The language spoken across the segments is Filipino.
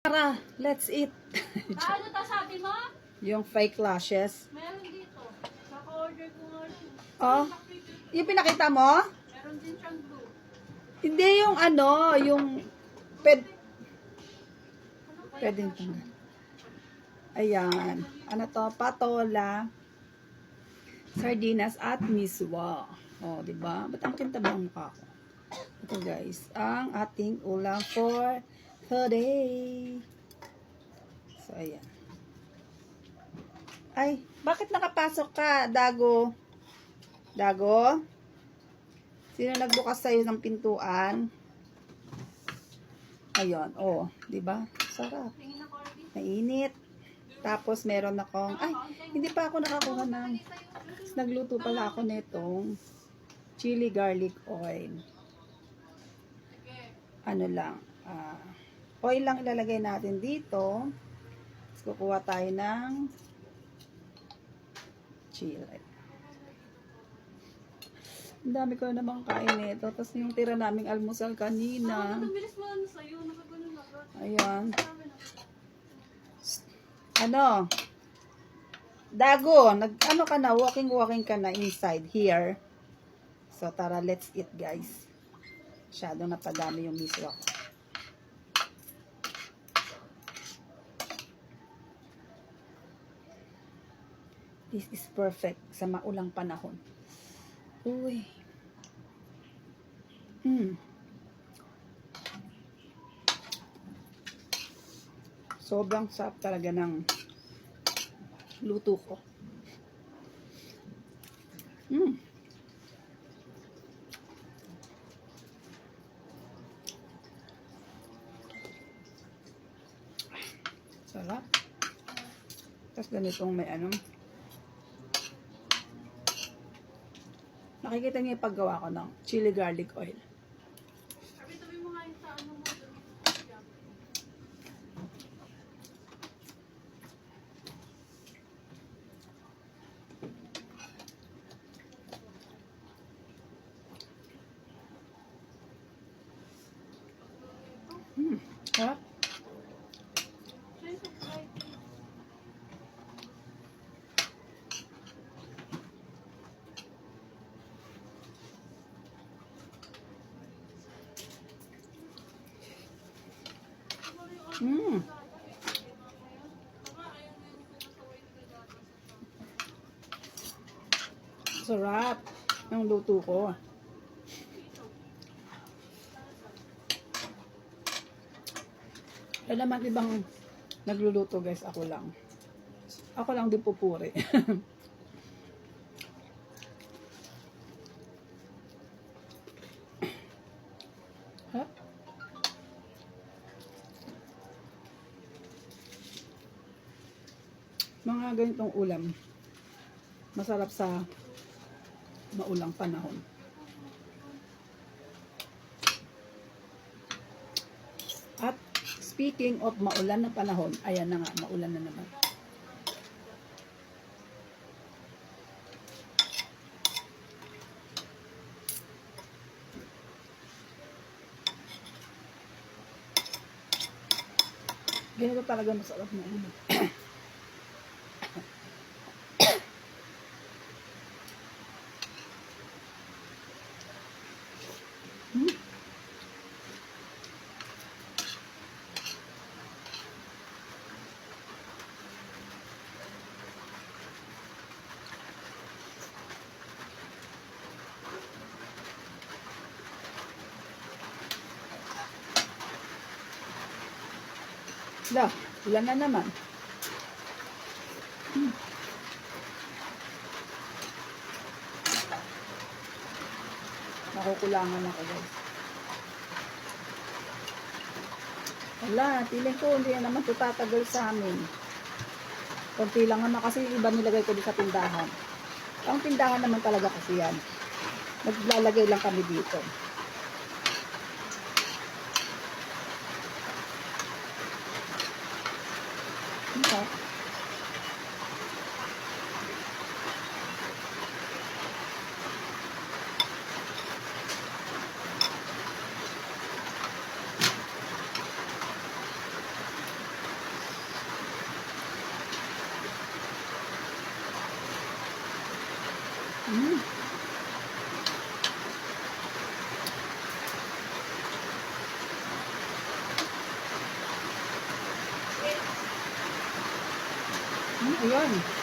Tara, let's eat. Ano ta sabi mo? yung fake lashes. Meron dito. Naka-order ko nga rin. Oh, yung pinakita mo? Meron din siyang blue. Hindi yung ano, yung ped... Pwede yung Ayan. Ano to? Patola. Sardinas at miswa. O, oh, di ba? Ba't ang kinta ba ang mukha ko? Ito guys, ang ating ulam for today. So, ayan. Ay, bakit nakapasok ka, Dago? Dago? Sino nagbukas sa'yo ng pintuan? Ayun, oh, 'di ba? Sarap. Mainit. Tapos meron akong ay, hindi pa ako nakakuha ng nagluto pala ako nitong chili garlic oil. Ano lang, ah, oil lang ilalagay natin dito. Tapos kukuha tayo ng chili. Ang dami ko na namang kain nito. Tapos yung tira naming almusal kanina. Mo ano. Ayan. Na. Ano? Dago, nag ano ka na, walking walking ka na inside here. So tara, let's eat guys. Masyadong napadami yung miswa ko. This is perfect sa maulang panahon. Uy. Mm. Sobrang sarap talaga ng luto ko. Mm. Sarap. Tapos ganitong may ano. Nakikita niyo yung paggawa ko ng chili garlic oil. Sabi tabi mo nga yung sa ano mo. dun. Mm. Sarap. Siya yung subscribe. Mm. Sarap. Ang luto ko. Naman ibang nagluluto guys. Ako lang. Ako lang din pupuri. Mga ganitong ulam. Masarap sa maulang panahon. At speaking of maulan na panahon, ayan na nga, maulan na naman. Ganito talaga masarap na ulam. Da, ilan na naman. Hmm. Nakukulangan ako guys. Wala, feeling ko hindi na naman ito tatagal sa amin. Kunti lang naman kasi iba nilagay ko din sa tindahan. Ang tindahan naman talaga kasi yan. Naglalagay lang kami dito. arkadaşlar. Mm,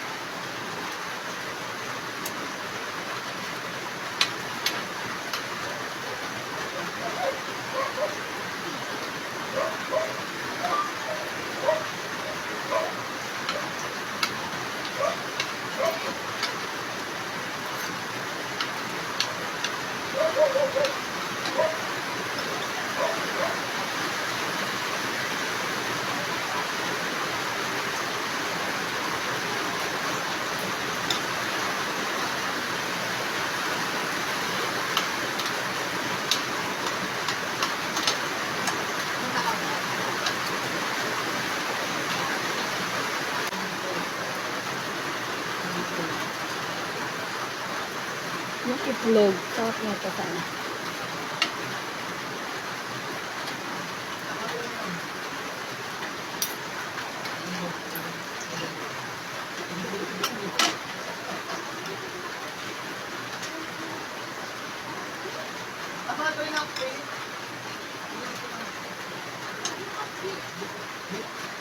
itlog. Sarap na ito sana.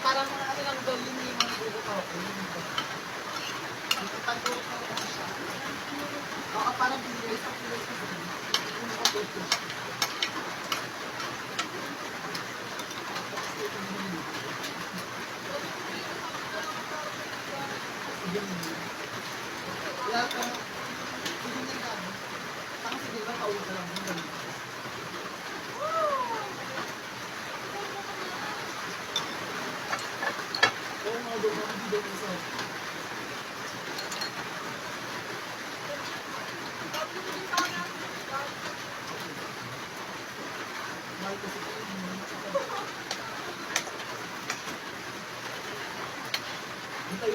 Parang ano lang daw mga buko ko. Dito pa parang binigay sa. Kaya ka, hindi na ka. Saka sige lang, pauwi ka lang. Oo, mga buko, hindi daw isa. Mahal kasi ito yung Hintay mo mo dyan. Wala kasi tumatawag dito sa akin. Sarap. Yung tawag ko sa mga.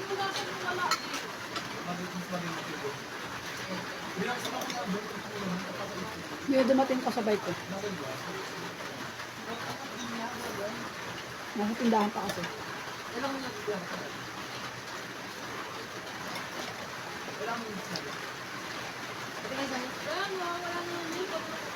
Yung dumating kasabay ko. Nasa tindahan pa kasi. Ilang minutes ka? Ilang minutes na lang? Ito na sa'yo? Kaya nga, wala naman dito.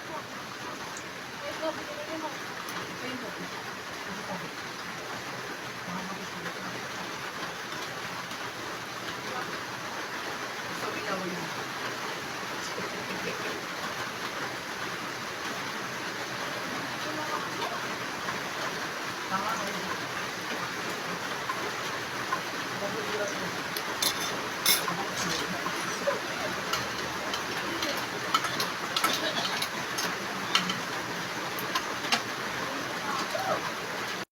나만